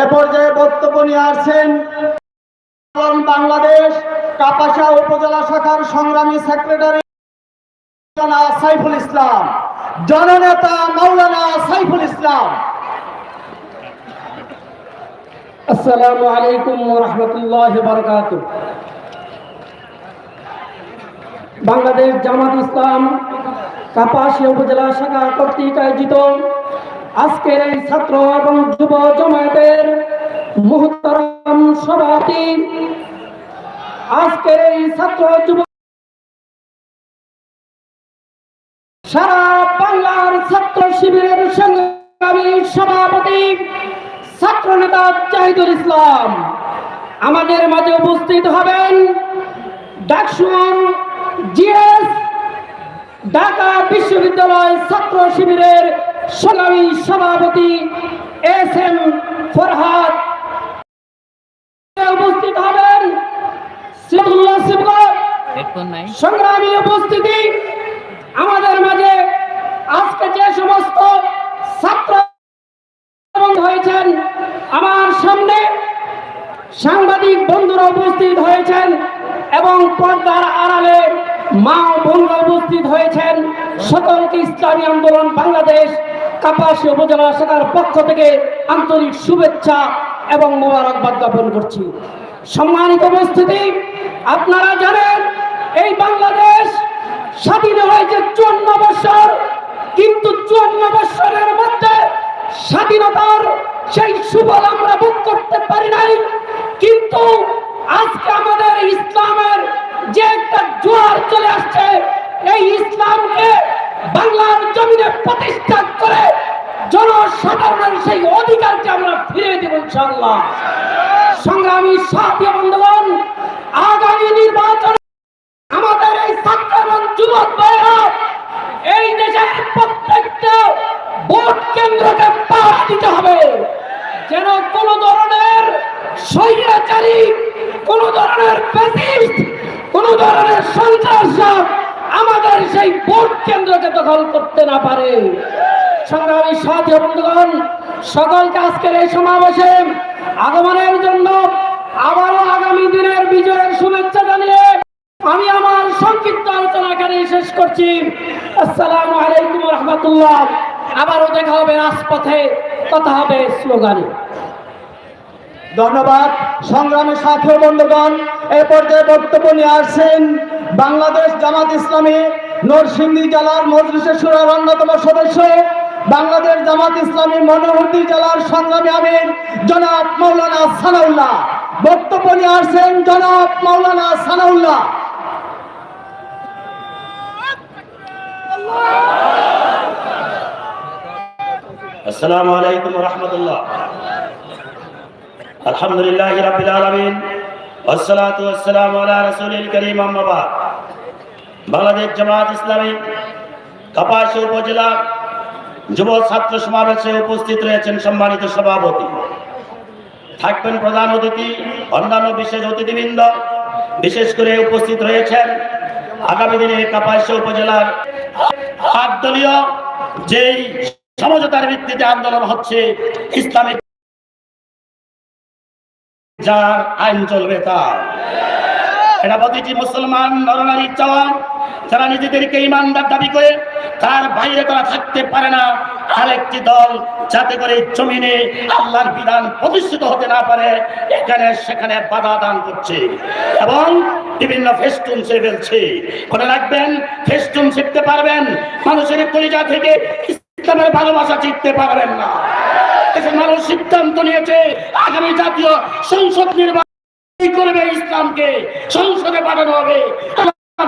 এ পর্যায়ে বক্তব্য নিয়ে আসছেন বাংলাদেশ কাপাসা উপজেলা শাখার সংগ্রামী সেক্রেটারি সাইফুল ইসলাম, জননেতা মাওলানা সাইফুল ইসলাম। আসসালামু আলাইকুম রহমতুল্লাহ বারকাত বাংলাদেশ জামাত ইসলাম কাপাসী উপজেলা শাখা কর্তৃক আয়োজিত আজকের এই ছাত্র এবং যুব জমায়েতের মুহতারাম সভাপতি, আজকের এই ছাত্র যুব সারা বাংলার ছাত্র শিবিরের সংগ্রামী সভাপতি, ছাত্র নেতা জাহিদুল ইসলাম। আমাদের মাঝে উপস্থিত হবেন ডাকসুর জিএস, ঢাকা বিশ্ববিদ্যালয় ছাত্র শিবিরের সংগ্রামী সভাপতি এস এম ফরহাদ। উপস্থিত হবেন সংগ্রামী উপস্থিতি আমাদের মাঝে আজকে যে সমস্ত ছাত্র হয়েছেন আমার সামনে সাংবাদিক বন্ধুরা উপস্থিত হয়েছেন এবং পর্দার আড়ালে মা ও বোনরা উপস্থিত হয়েছেন। সকলকে ইসলামী আন্দোলন বাংলাদেশ কাপাসী উপজেলা শাখার পক্ষ থেকে আন্তরিক শুভেচ্ছা এবং মোবারকবাদ জ্ঞাপন করছি। সম্মানিত উপস্থিতি, আপনারা জানেন এই বাংলাদেশ স্বাধীন হয়েছে চুয়ান্ন বছর, কিন্তু চুয়ান্ন বছরের মধ্যে স্বাধীনতার সেই সুফল আমরা ভোগ করতে পারি নাই কিন্তু আজকে আমাদের ইসলামের যে একটা জোয়ার চলে আসছে এই ইসলামকে বাংলার জমিনে প্রতিষ্ঠা করে জনসাধারণের সেই অধিকারকে আমরা ফিরে দেব ইনশাআল্লাহ সংগ্রামী সাথী বন্ধুগণ আগামী নির্বাচন আমাদের এই ছাত্র এবং যুবক ভাইরা এই দেশের প্রত্যেকটা ভোট কেন্দ্রকে পাহারা দিতে হবে যেন কোন ধরনের স্বৈরাচারী, কোন ধরনের ফ্যাসিস্ট কোন ধরনের সন্ত্রাস আমাদের সেই ভোট কেন্দ্রকে দখল করতে না পারে। সংগ্রামী সাথী বন্ধুগণ, সকলকে আজকের এই সমাবেশে আগমনের জন্য আবারও আগামী দিনের বিজয়ের শুভেচ্ছা জানিয়ে আমি আমার সংক্ষিপ্ত আলোচনা এখানে শেষ করছি। আসসালামু আলাইকুম রহমতুল্লাহ। আবারও দেখা হবে রাজপথে, কথা হবে স্লোগানে। ধন্যবাদ, সংগ্রামী সাথী বন্ধুগণ, এ পর্যায়ে বক্তব্য নিয়ে আসছেন বাংলাদেশ জামাত ইসলামী নরসিংদী জেলার মজলিসের সুরার অন্যতম সদস্য, বাংলাদেশ জামাত ইসলামী মনোহরদি জেলার সংগ্রামী আমির জনাব মৌলানা সানাউল্লাহ। বক্তব্য নিয়ে আসছেন জনাব মৌলানা সানাউল্লাহ। আসসালামু আলাইকুম রহমতুল্লাহ। আলহামদুলিল্লাহ রাবিল আলমিন। আসসালাতু আসসালামু আলা রাসূলিল কারীম, আম্মা বাদ। বাংলাদেশ জামাত ইসলামী কাপাসী উপজেলা যুব ছাত্র সমাবেশে উপস্থিত রয়েছেন সম্মানিত সভাপতি। থাকবেন প্রধান অতিথি, অন্যান্য বিশেষ অতিথিবৃন্দ, বিশেষ করে উপস্থিত রয়েছেন আগামী দিনে কাপাসী উপজেলার আট দলীয় যেই সমঝোতার ভিত্তিতে আন্দোলন হচ্ছে, ইসলামিক যার আইন চলবে তার। এটা প্রতিটি মুসলমান নরনারীর চাওয়া যারা নিজেদেরকে ইমানদার দাবি করে, তার বাইরে তারা থাকতে পারে না। আরেকটি দল যাতে করে জমিনে আল্লাহর বিধান প্রতিষ্ঠিত হতে না পারে, এখানে সেখানে বাধা দান করছে এবং বিভিন্ন ফেস্টুন সে ফেলছে। মনে রাখবেন, ফেস্টুন শিখতে পারবেন, মানুষের কলিজা থেকে ইসলামের ভালোবাসা শিখতে পারবেন না। দেশের মানুষ সিদ্ধান্ত নিয়েছে আগামী জাতীয় সংসদ নির্বাচন করবে ইসলামকে সংসদে পাঠানো হবে।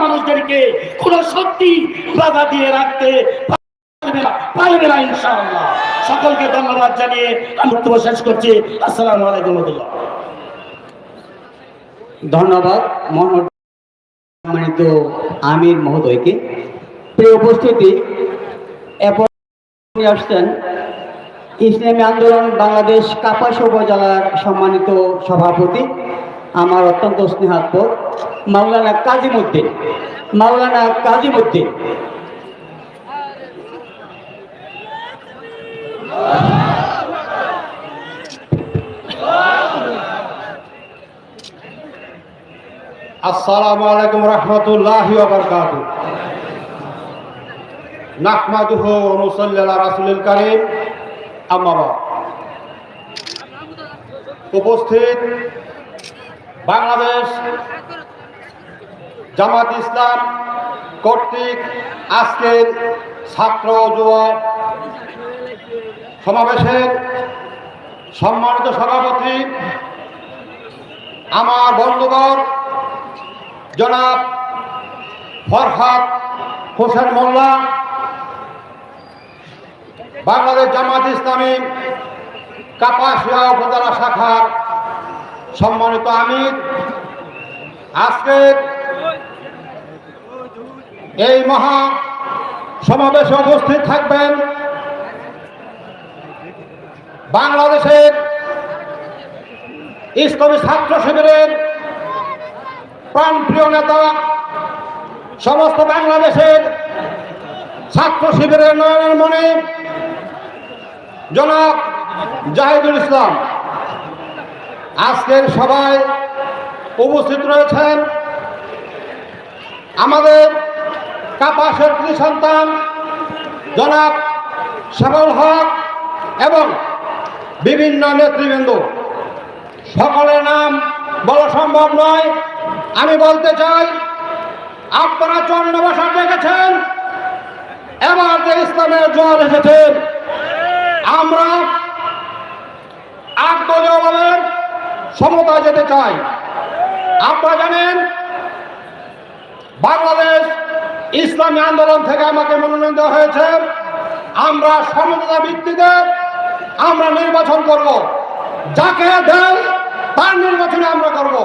মানুষদেরকে কোন শক্তি বাধা দিয়ে রাখতে পারবে না, ইনশাআল্লাহ। সকলকে ধন্যবাদ জানিয়ে আমি বক্তব্য শেষ করছি। আসসালামু আলাইকুম ধন্যবাদ সম্মানিত আমির মহোদয়কে। প্রিয় উপস্থিতি এরপর আসছেন ইসলামী আন্দোলন বাংলাদেশ কাপাস উপজেলার সম্মানিত সভাপতি, আমার অত্যন্ত স্নেহাত্মক মাওলানা কাজিমুদ্দিন মাওলানা কাজিমুদ্দিন। আসসালামু আলাইকুম রহমতুল্লাহ নাহমাদুহ অনুসল্লা রাসুল করিম। আম্মা উপস্থিত বাংলাদেশ জামাত ইসলাম কর্তৃক আজকের ছাত্র যুব সমাবেশের সম্মানিত সভাপতি, আমার বন্ধুবর জনাব ফরহাদ হোসেন মোল্লা বাংলাদেশ জামাত ইসলামী কাপাসিয়া উপজেলা শাখার সম্মানিত আমির। আজকে এই মহা সমাবেশে উপস্থিত থাকবেন বাংলাদেশের ইসলামী ছাত্র শিবিরের প্রাণপ্রিয় নেতা, সমস্ত বাংলাদেশের ছাত্র শিবিরের নয়নের মনে জনাব জাহিদুল ইসলাম, আজকের সভায় উপস্থিত রয়েছেন আমাদের কাপাসের কৃষি সন্তান জনাব শ্যামল হক এবং বিভিন্ন নেতৃবৃন্দ। সকলের নাম বলা সম্ভব নয়। আমি বলতে চাই, আপনারা চন্দ্র বসা দেখেছেন, এবার যে ইসলামের জল এসেছে। আমরা আত্মজভাবে সমতা যেতে চাই। আপনারা জানেন, বাংলাদেশ ইসলামী আন্দোলন থেকে আমাকে মনোনয়ন দেওয়া হয়েছে। আমরা সমতা ভিত্তিতে আমরা নির্বাচন করব। যাকে দেয়, তার নির্বাচনে আমরা করব।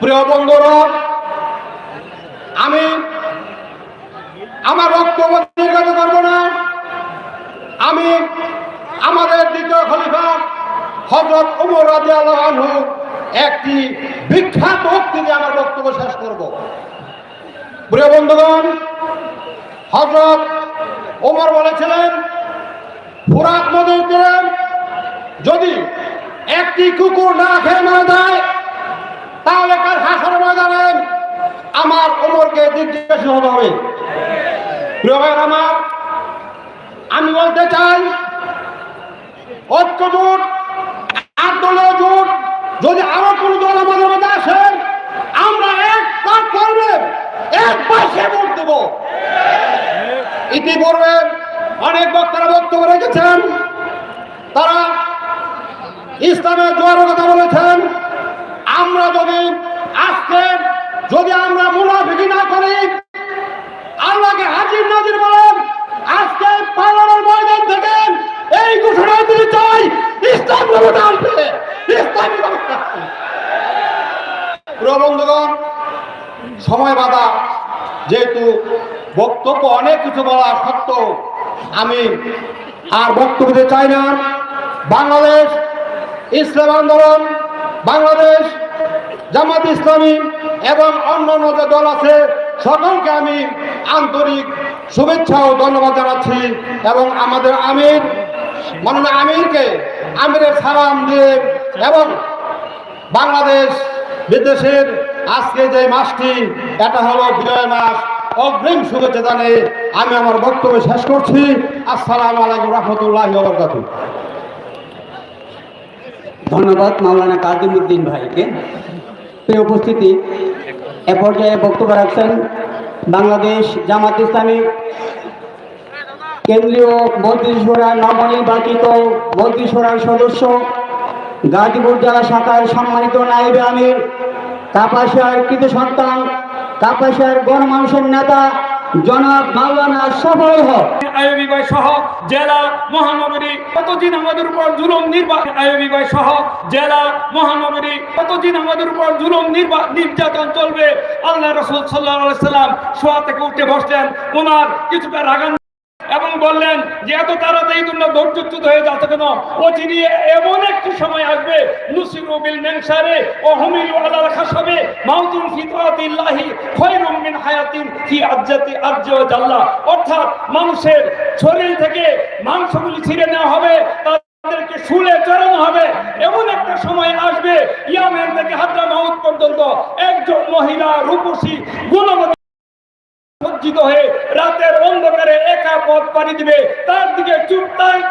প্রিয় বন্ধুরা, আমি আমার বক্তব্য আমি আমাদের দ্বিতীয় খলিফা হজরত উমর রাজি আল্লাহ একটি বিখ্যাত উক্তি আমার বক্তব্য শেষ করব। প্রিয় বন্ধুগণ হজরত ওমর বলেছিলেন, ফুরাত নদীর তীরে যদি একটি কুকুর না খেয়ে মারা যায়, তাহলে কার হাসর ময়দানে আমার ওমরকে জিজ্ঞেস হতে হবে। প্রিয় আমার আমি বলতে চাই ঐক্য জোট আট দলীয় জোট, যদি আরও কোন দল আমাদের মধ্যে আসেন আমরা এক করবে এক পাশে ভোট দেব। ইতিপূর্বে অনেক বক্তারা বক্তব্য রেখেছেন, তারা ইসলামের জোয়ারের কথা বলেছেন, আমরা যদি আজকে যদি আমরা মুনাফিকি না করি আল্লাহকে হাজির নাজির বলেন আজকে পালানোর ময়দান থেকে এই ঘোষণা দিতে চাই ইসলাম ক্ষমতা আসবে ইসলামী ক্ষমতা আসবে। প্রিয় বন্ধুগণ সময় বাধা যেহেতু বক্তব্য অনেক কিছু বলা সত্ত্বেও আমি আর বক্তব্য দিতে চাই না। বাংলাদেশ ইসলাম আন্দোলন, বাংলাদেশ জামাত ইসলামী এবং অন্যান্য যে দল আছে, সকলকে আমি আন্তরিক শুভেচ্ছা ও ধন্যবাদ জানাচ্ছি এবং আমাদের আমির, মাননীয় আমিরকে, আমিরের সালাম দিয়ে এবং বাংলাদেশ বিদেশের আজকে যে মাসটি, এটা হলো বিজয় মাস। অগ্রিম শুভেচ্ছা জানিয়ে আমি আমার বক্তব্য শেষ করছি। আসসালামু আলাইকুম রহমতুল্লাহ বরকাতুহ। ধন্যবাদ মাওলানা কাজিমুদ্দিন ভাইকে। প্রিয় উপস্থিতি, এ পর্যায়ে বক্তব্য রাখছেন বাংলাদেশ জামাত ইসলামী কেন্দ্রীয় মন্ত্রিসভার নবনির্বাচিত মন্ত্রিসভার সদস্য গাজীপুর জেলা শাখার সম্মানিত নায়েব আমির, কাপাসিয়ার কৃত সন্তান নেতা সফল হক। আইবি ভাই সহ জেলা মহানগরী কতদিন আমাদের উপর সহ জেলা মহানগরী কতদিন আমাদের উপর নির্যাতন চলবে? আল্লাহ রসুল সাল্লাহ সাল্লাম শোয়া থেকে উঠে বসলেন। ওনার কিছুটা রাগান এবং বললেন যে এত তাড়াতাড়ি তোমরা হয়ে কেন? এমন একটি সময় আসবে আলাল খাসাবে, মাউতুন মিন হায়াতিন ফি আজ্জাতি আজ্জা জাল্লা। অর্থাৎ মানুষের শরীর থেকে মাংসগুলি ছিঁড়ে নেওয়া হবে, তাদেরকে শুলে চড়ানো হবে। এমন একটা সময় আসবে, ইয়ামেন থেকে হাজরা মাউত পর্যন্ত একজন মহিলা রূপসী গুণবতী সজ্জিত হয়ে রাতের অন্ধকারে একা পথ পাড়ি দিবে, তার দিকে চুপ তাক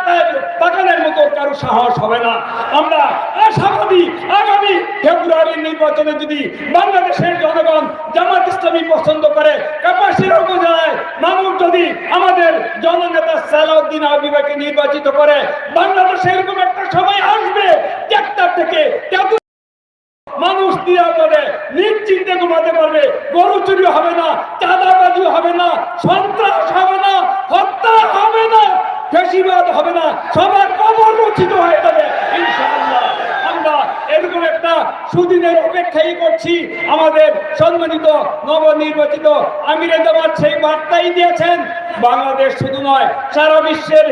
তাকানোর মতো কারও সাহস হবে না। আমরা আশাবাদী আগামী ফেব্রুয়ারির নির্বাচনে যদি বাংলাদেশের জনগণ জামাত ইসলামী পছন্দ করে, কাপাসিয়া উপজেলায় মানুষ যদি আমাদের জননেতা সালাউদ্দিন আবিবাকে নির্বাচিত করে, বাংলাদেশে এরকম একটা সময় আসবে চারটার থেকে নিশ্চিন্তে ঘুমাতে পারবে। গরু চুরি হবে না, চাঁদাবাজি হবে না, সন্ত্রাস হবে না, হত্যা হবে না, ফেসিবাদ হবে না। সবার কবর রচিত হয়ে যাবে। ইনশাআল্লাহ। এরকম একটা সুদিনের অপেক্ষাই করছি। আমাদের সম্মানিত নবনির্বাচিত আমিরে জামাত সেই বার্তাই দিয়েছেন, বাংলাদেশ শুধু নয়, সারা বিশ্বের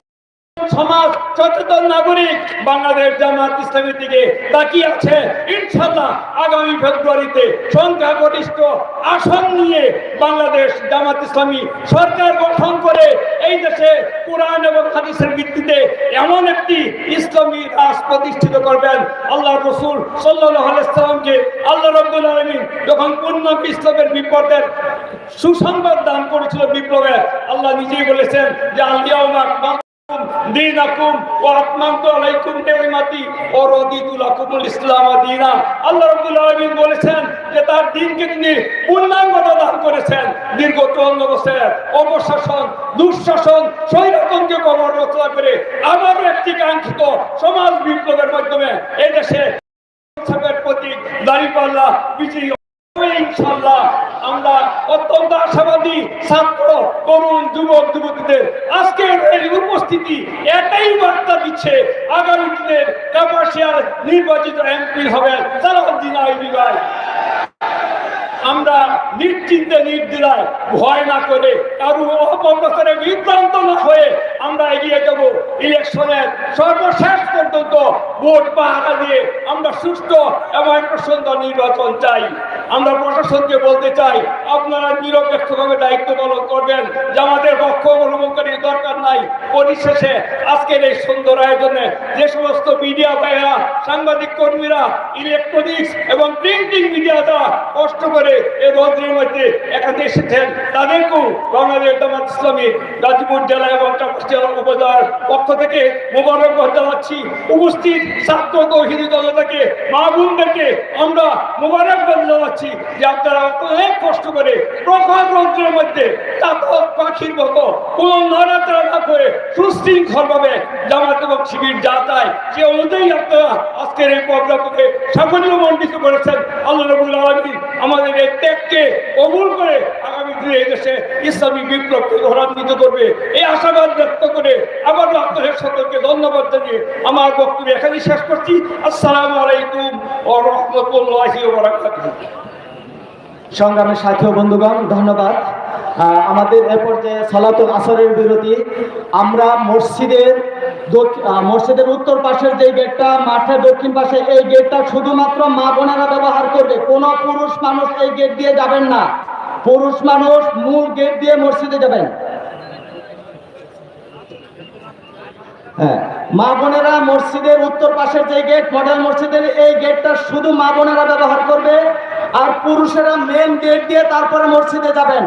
সমাজ সচেতন নাগরিক বাংলাদেশ জামাত ইসলামের দিকে তাকিয়ে আছে। ইনশাল্লাহ আগামী ফেব্রুয়ারিতে সংখ্যাগরিষ্ঠ আসন নিয়ে বাংলাদেশ জামাত ইসলামী সরকার গঠন করে এই দেশে কোরআন এবং হাদিসের ভিত্তিতে এমন একটি ইসলামী রাজ প্রতিষ্ঠিত করবেন। আল্লাহ রসুল সাল্লাহ আলাইসাল্লামকে আল্লাহ রব্দুল আলমী যখন পূর্ণ ইসলামের বিপদের সুসংবাদ দান করেছিল বিপ্লবের আল্লাহ নিজেই বলেছেন যে আল্লাহ দীনাকুম ওয়া আতমামতু আলাইকুম নি'মাতি ওয়া রাদিতু লাকুমুল ইসলাম দীনা। আল্লাহ রাব্বুল আলামিন বলেছেন যে তার দিনকে তিনি পূর্ণাঙ্গতা দান করেছেন। দীর্ঘ 54 বছর অপশাসন দুঃশাসন স্বৈরতন্ত্রকে কবর রচনা করে আবারও একটি কাঙ্ক্ষিত সমাজ বিপ্লবের মাধ্যমে এই দেশে দাঁড়িপাল্লা, বিজয়ী ইনশাল্লাহ আমরা অত্যন্ত আশাবাদী ছাত্র, তরুণ, যুবক, যুবতীদের। আজকের এই উপস্থিতি এটাই বার্তা দিচ্ছে আগামী দিনের কাপাসিয়ার নির্বাচিত এমপি হবেন সালাউদ্দিন আমরা নিশ্চিন্তে নির্দিলায় ভয় না করে কারও অপপ্রচারে বিভ্রান্ত না আমরা এগিয়ে যাব। ইলেকশনের সর্বশেষ পর্যন্ত ভোট পাহারা দিয়ে আমরা সুস্থ এবং একটা সুন্দর নির্বাচন চাই। আমরা প্রশাসনকে বলতে চাই, আপনারা নিরপেক্ষভাবে দায়িত্ব পালন করবেন। যে আমাদের পক্ষ অবলম্বনকারীর দরকার নাই। পরিশেষে আজকের এই সুন্দর আয়োজনে যে সমস্ত মিডিয়া ভাইরা সাংবাদিক কর্মীরা, ইলেকট্রনিক্স এবং প্রিন্টিং মিডিয়াটা কষ্ট করে এই রৌদ্রের মধ্যে এখানে এসেছেন, তাদেরকেও বাংলাদেশ জামাত ইসলামী গাজীপুর জেলা এবং কাপাসিয়া উপজেলার পক্ষ থেকে মোবারকবাদ জানাচ্ছি। উপস্থিত ছাত্র তৌহিদি জনতাকে মা বোনদেরকে আমরা মোবারকবাদ জানাচ্ছি যে আপনারা অনেক কষ্ট করে প্রখর রৌদ্রের মধ্যে চাতক পাখির মতো কোন নড়াচড়া না করে সুশৃঙ্খল জামাত এবং শিবির যা চায়, সে অনুযায়ী আপনারা আজকের এই প্রোগ্রামকে সাফল্য মণ্ডিত করেছেন। আল্লাহ আমাদের এই ত্যাগকে কবুল করে আগামী দিনে এই দেশে ইসলামী বিপ্লবকে ত্বরান্বিত করবে। এই আশাবাদ ব্যক্ত করে আবার আপনাদের সকলকে ধন্যবাদ জানিয়ে আমার বক্তব্য এখানেই শেষ করছি। আসসালামু আলাইকুম ও রহমতুল্লাহি সংগ্রামের সাথী বন্ধুগণ, ধন্যবাদ। আমাদের এ পর্যায়ে সলাতুল আসরের বিরতি। আমরা মসজিদের মসজিদের উত্তর পাশের যে গেটটা, মাঠের দক্ষিণ পাশে এই গেটটা শুধুমাত্র মা বোনেরা ব্যবহার করবে। কোনো পুরুষ মানুষ এই গেট দিয়ে যাবেন না। পুরুষ মানুষ মূল গেট দিয়ে মসজিদে যাবেন। হ্যাঁ। মা বোনেরা মসজিদের উত্তর পাশের যে গেট মডেল মসজিদের এই গেটটা শুধু মা বোনেরা ব্যবহার করবে, আর পুরুষেরা মেন গেট দিয়ে তারপরে মসজিদে যাবেন।